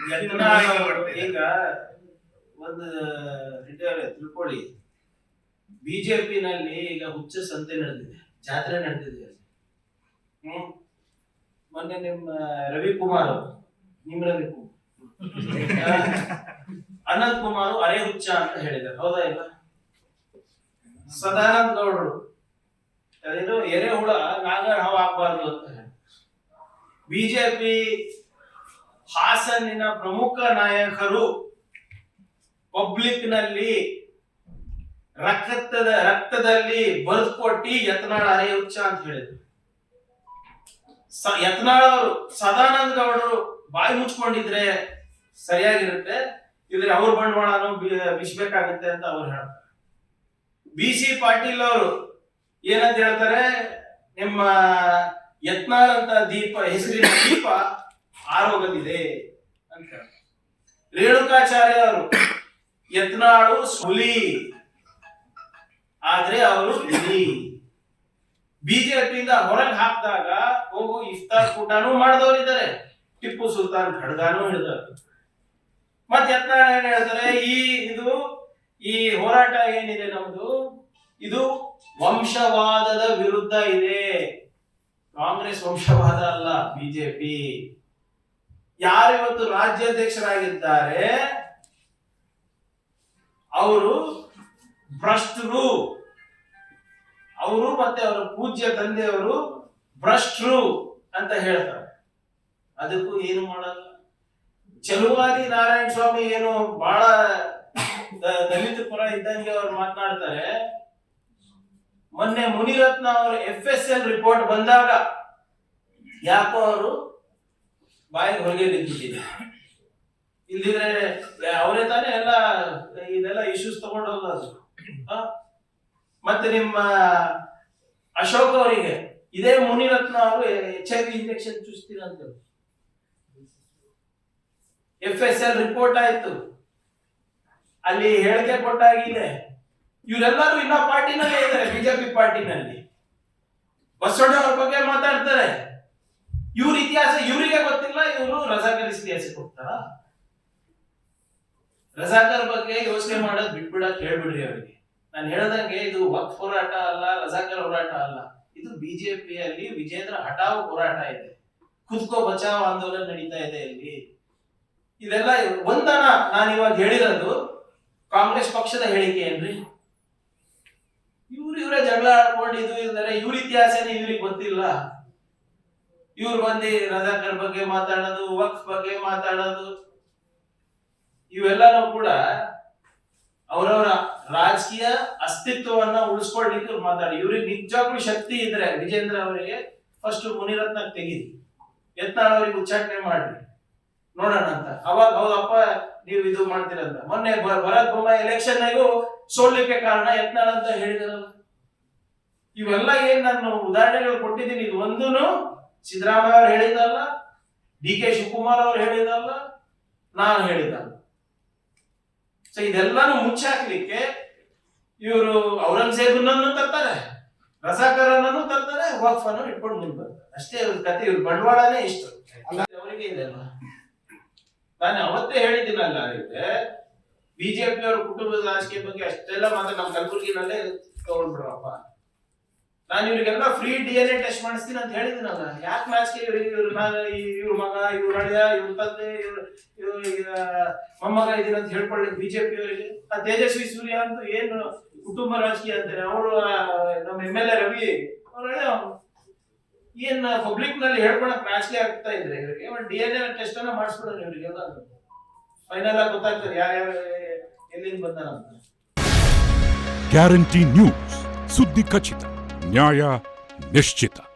ಈಗ ಒಂದು ತಿಳ್ಕೊಳ್ಳಿ. ಬಿಜೆಪಿನಲ್ಲಿ ಈಗ ಹುಚ್ಚ ಸಂತೆ ನಡೆದಿದೆ ಜಾತ್ರೆ ನಡೆದಿದೆ. ಹ್ಮ್? ಮೊನ್ನೆ ನಿಮ್ಮ ರವಿಕುಮಾರ್ ನಿಮ್ ರವಿಕುಮಾರ್ ಅನಂತ್ ಕುಮಾರ್ ಅರೆ ಹುಚ್ಚ ಅಂತ ಹೇಳಿದ್ದಾರೆ. ಹೌದಾ ಇಲ್ಲ? ಸದಾನಂದ ಗೌಡರು. ಅದೇನು ಎರೆಹುಳ ನಾಗರ ಹಾವು ಆಗ್ಬಾರ್ದು ಅಂತ ಹೇಳಿ ಬಿಜೆಪಿ ಹಾಸನಿನ ಪ್ರಮುಖ ನಾಯಕರು ಪಬ್ಲಿಕ್ನಲ್ಲಿ ರಕ್ತದ, ರಕ್ತದಲ್ಲಿ ಬರೆದು ಕೊಟ್ಟಿ ಯತ್ನಾಳ್ ಅರೆ ಹುಚ್ಚ ಅಂತ ಹೇಳಿದ್ರು. ಯತ್ನಾಳ್ ಅವರು ಸದಾನಂದ ಗೌಡರು ಬಾಯಿ ಮುಚ್ಕೊಂಡಿದ್ರೆ ಸರಿಯಾಗಿರುತ್ತೆ, ಇದ್ರೆ ಅವ್ರ ಬಂಡವಾಳನು ಬಿಸ್ಬೇಕಾಗುತ್ತೆ ಅಂತ ಅವ್ರು ಹೇಳ್ತಾರೆ. ಬಿ ಸಿ ಪಾಟೀಲ್ ಅವರು ಏನಂತ ಹೇಳ್ತಾರೆ, ನಿಮ್ಮ ಯತ್ನಾಳ್ ಅಂತ ದೀಪ, ಹೆಸರಿನ ದೀಪ ಆರೋಗದಿದೆ ಅಂತ. ಹೇಳ್ತಾರೆ. ರೇಣುಕಾಚಾರ್ಯ ಅವರು ಯತ್ನಾಳು ಸುಲಿ. ಆದ್ರೆ ಅವರು ಹುಲಿ ಬಿಜೆಪಿಯಿಂದ ಹೊರಗೆ ಹಾಕಿದಾಗ ಹೋಗು ಇಫ್ತಾರ್ ಕೂಟನೂ ಮಾಡಿದವರಿದ್ದಾರೆ ಟಿಪ್ಪು ಸುಲ್ತಾನ್ ಖಡ್ಗಾನು ಹಿಡಿದವರು. ಮತ್ತೆ ಯತ್ನ ಏನ್ ಹೇಳ್ತಾರೆ, ಈ ಇದು, ಈ ಹೋರಾಟ ಏನಿದೆ ನಮ್ದು? ಇದು ವಂಶವಾದದ ವಿರುದ್ಧ ಇದೆ. ಕಾಂಗ್ರೆಸ್ ವಂಶವಾದ ಅಲ್ಲ ಬಿಜೆಪಿ. ಯಾರು ಇವತ್ತು ರಾಜ್ಯಾಧ್ಯಕ್ಷರಾಗಿದ್ದಾರೆ? ಅವರು ಭ್ರಷ್ಟರು. ಅವರು ಮತ್ತೆ ಅವರ ಪೂಜ್ಯ ತಂದೆಯವರು ಭ್ರಷ್ಟರು ಅಂತ ಹೇಳ್ತಾರೆ. ಅದಕ್ಕೂ ಏನು ಮಾಡಲ್ಲ ಚಲುವಾದಿ ನಾರಾಯಣ ಸ್ವಾಮಿ ಏನು ಬಹಳ ದಲಿತ ಪುರ ಇದ್ದಂಗೆ ಅವ್ರು ಮಾತನಾಡ್ತಾರೆ. ಮೊನ್ನೆ ಮುನಿರತ್ನ ಅವರ ಎಫ್ ಎಸ್ ಎಲ್ ರಿಪೋರ್ಟ್ ಬಂದಾಗ ಯಾಕೋ ಅವರು ಬಾಯಿ ಹೊರಗೆ ನಿಂತಿದ್ದೀನಿ. ಇಲ್ದಿದ್ರೆ ಅವರೇ ತಾನೇ ಎಲ್ಲ, ಇದೆಲ್ಲ ಇಶ್ಯೂಸ್ ತಗೊಂಡು ಅದು? ಮತ್ತೆ ನಿಮ್ಮ ಅಶೋಕ್ ಅವರಿಗೆ, ಇದೇ ಮುನಿರತ್ನ ಅವರು ಎಚ್ ಐ ವಿ ಇಂಜೆಕ್ಷನ್ ಚೂಸ್ತೀರ ಅಂತ ಎಫ್ ಎಸ್ ಎಲ್ ರಿಪೋರ್ಟ್ ಆಯ್ತು. ಅಲ್ಲಿ ಹೇಳಿಕೆ ಕೊಟ್ಟಾಗಿದೆ ಇವರೆಲ್ಲರೂ ಇನ್ನ ಪಾರ್ಟಿನಲ್ಲೇ ಇದ್ದಾರೆ ಬಿಜೆಪಿ ಪಾರ್ಟಿನಲ್ಲಿ. ಬಸವಣ್ಣ ಅವ್ರ ಬಗ್ಗೆ ಮಾತಾಡ್ತಾರೆ. ಇವ್ರ ಇತಿಹಾಸ ಇವರಿಗೆ ಗೊತ್ತಿಲ್ಲ, ಇವರು ರಜಾಕರ್ ಇತಿಹಾಸ ಕೊಡ್ತಾರ ರಜಾಕರ್ ಬಗ್ಗೆ ಯೋಚನೆ ಮಾಡೋದು ಬಿಟ್ಬಿಡಕ್ ಹೇಳ್ಬಿಡ್ರಿ ಅವರಿಗೆ. ನಾನು ಹೇಳ್ದಂಗೆ ಇದು ವಕ್ ಹೋರಾಟ ಅಲ್ಲ, ರಜಾಕರ್ ಹೋರಾಟ ಅಲ್ಲ. ಇದು ಬಿಜೆಪಿಯಲ್ಲಿ ವಿಜೇಂದ್ರ ಹಠಾವ್ ಹೋರಾಟ ಇದೆ. ಕುತ್ಕೋ ಬಚಾವ್ ಆಂದೋಲನ ನಡೀತಾ ಇದೆ ಇಲ್ಲಿ. ಇದೆಲ್ಲ ಒಂದನ ನಾನು ಇವಾಗ ಹೇಳಿರೋದು ಕಾಂಗ್ರೆಸ್ ಪಕ್ಷದ ಹೇಳಿಕೆ ಏನ್ರಿ? ಇವ್ರು ಇವರೇ ಜಗಳ ಆಡ್ಕೊಂಡು ಇದು ಇದ್ದಾರೆ ಇವ್ರ ಇತಿಹಾಸನೇ ಇವ್ರಿಗೆ ಗೊತ್ತಿಲ್ಲ. ಇವ್ರು ಬಂದು ರಜಾಕರ್ ಬಗ್ಗೆ ಮಾತಾಡೋದು ವಕ್ಸ್ ಬಗ್ಗೆ ಮಾತಾಡೋದು, ಇವೆಲ್ಲನೂ ಕೂಡ ಅವರವರ ರಾಜಕೀಯ ಅಸ್ತಿತ್ವವನ್ನ ಉಳಿಸ್ಕೊಳ್ಲಿಕ್ಕೆ ಮಾತಾಡಿ. ಇವ್ರಿಗೆ ನಿಜವಾಗ್ಲೂ ಶಕ್ತಿ ಇದ್ರೆ ವಿಜೇಂದ್ರ ಅವರಿಗೆ ಫಸ್ಟ್ ಮುನಿರತ್ನ ತೆಗೀರಿ. ಯತ್ನಾಳ್ ಅವರಿಗೆ ಉಚ್ಚಾಟನೆ ಮಾಡ್ರಿ. ನೋಡೋಣ ಅಂತ. ಅವಾಗ ಹೌದಪ್ಪ ನೀವು ಇದು ಮಾಡ್ತೀರಂತ. ಮೊನ್ನೆ ಭರತ್ ಬೊಮ್ಮಾಯಿ ಎಲೆಕ್ಷನ್ ನಾಗೂ ಸೋಲ್ಲಿಕ್ಕೆ ಕಾರಣ ಯತ್ನಾಳ್ ಅಂತ ಹೇಳಿದಾರಲ್ಲ. ಇವೆಲ್ಲ ಏನ್ ನಾನು ಉದಾಹರಣೆಗಳು ಕೊಟ್ಟಿದ್ದೀನಿ. ಇದು ಸಿದ್ದರಾಮಯ್ಯ ಅವ್ರು ಹೇಳಿದ್ದಲ್ಲ ಡಿ ಕೆ ಶಿವಕುಮಾರ್ ಅವ್ರು ಹೇಳಿದಲ್ಲ ನಾನು ಹೇಳಿದ್ದಲ್ಲ. ಸೊ ಇದೆಲ್ಲಾನು ಮುಚ್ಚಾಕ್ಲಿಕ್ಕೆ ಇವರು ಔರಂಗಜೇಬನನ್ನು ತರ್ತಾರೆ ರಜಾಕರನನ್ನು ತರ್ತಾರೆ ವಕ್ಫನ್ನು ಇಟ್ಕೊಂಡು ಮುಂದೆ ಬರ್ತಾರೆ ಅಷ್ಟೇ ಇವ್ರ ಕತೆ ಇವ್ರ ಬಂಡವಾಳನೇ ಇಷ್ಟು. ಅವರಿಗೆ ಇದೆಲ್ಲ. ನಾನು ಅವತ್ತೇ ಹೇಳಿದ್ದೀನಲ್ಲ ಅವರಿಗೆ ಬಿಜೆಪಿ ಅವ್ರ ಕುಟುಂಬದ ರಾಜಕೀಯ ಬಗ್ಗೆ ಅಷ್ಟೆಲ್ಲ ಮಾತ್ರ ನಮ್ಮ ಕಲಬುರಗಿನಲ್ಲೇ ತಗೊಂಡ್ಬಿಡ್ರಪ್ಪ. ನಾನು ಇವರಿಗೆಲ್ಲ free D N A test ಮಾಡಿಸ್ತೀನಿ ಅಂತ ಹೇಳಿದ್ನಲ್ಲ ಯಾಕೆ ಮ್ಯಾಚ್ಗೆ ಇವ್ರಿಗೆ ಇವ್ರ ಇವ್ರ ಮಗ ಇವ್ರ ಅಳಿಯ, ಇವ್ರ ತಂದೆ, ಇವ್ರ ಇವ್ರ ಮೊಮ್ಮಗ ಇದೀನಿ ಅಂತ ಹೇಳ್ಕೊಳ್ಳಿ ಬಿಜೆಪಿ ಅವರಿಗೆ. ಆ ತೇಜಸ್ವಿ ಸೂರ್ಯ ಅಂತ ಏನು ಕುಟುಂಬ ರಾಜಕೀಯ ಅಂತಾರೆ. ಅವರು ನಮ್ಮ ಎಂ ಎಲ್ ಎ ರವಿ, ಅವ್ರ ಏನ್ ಪಬ್ಲಿಕ್ನಲ್ಲಿ ಹೇಳ್ಕೊಳಕ್ ಮ್ಯಾಚ್ಗೆ ಆಗ್ತಾ ಇದ್ರೆ ಇವರಿಗೆ. ಒಂದು ಡಿ ಎನ್ ಎ ಟೆಸ್ಟ್ ಅನ್ನ ಮಾಡಿಸ್ಬಿಡೋರು ಇವರಿಗೆಲ್ಲ ಫೈನಲ್ ಆಗಿ ಯಾರು ಯಾರ್ಯಾರು ಎಲ್ಲಿಂದ ಬಂದಾರಂತ. ಗ್ಯಾರಂಟಿ ನ್ಯೂಸ್ ಸುದ್ದಿ ಖಚಿತ. Няя Нещита.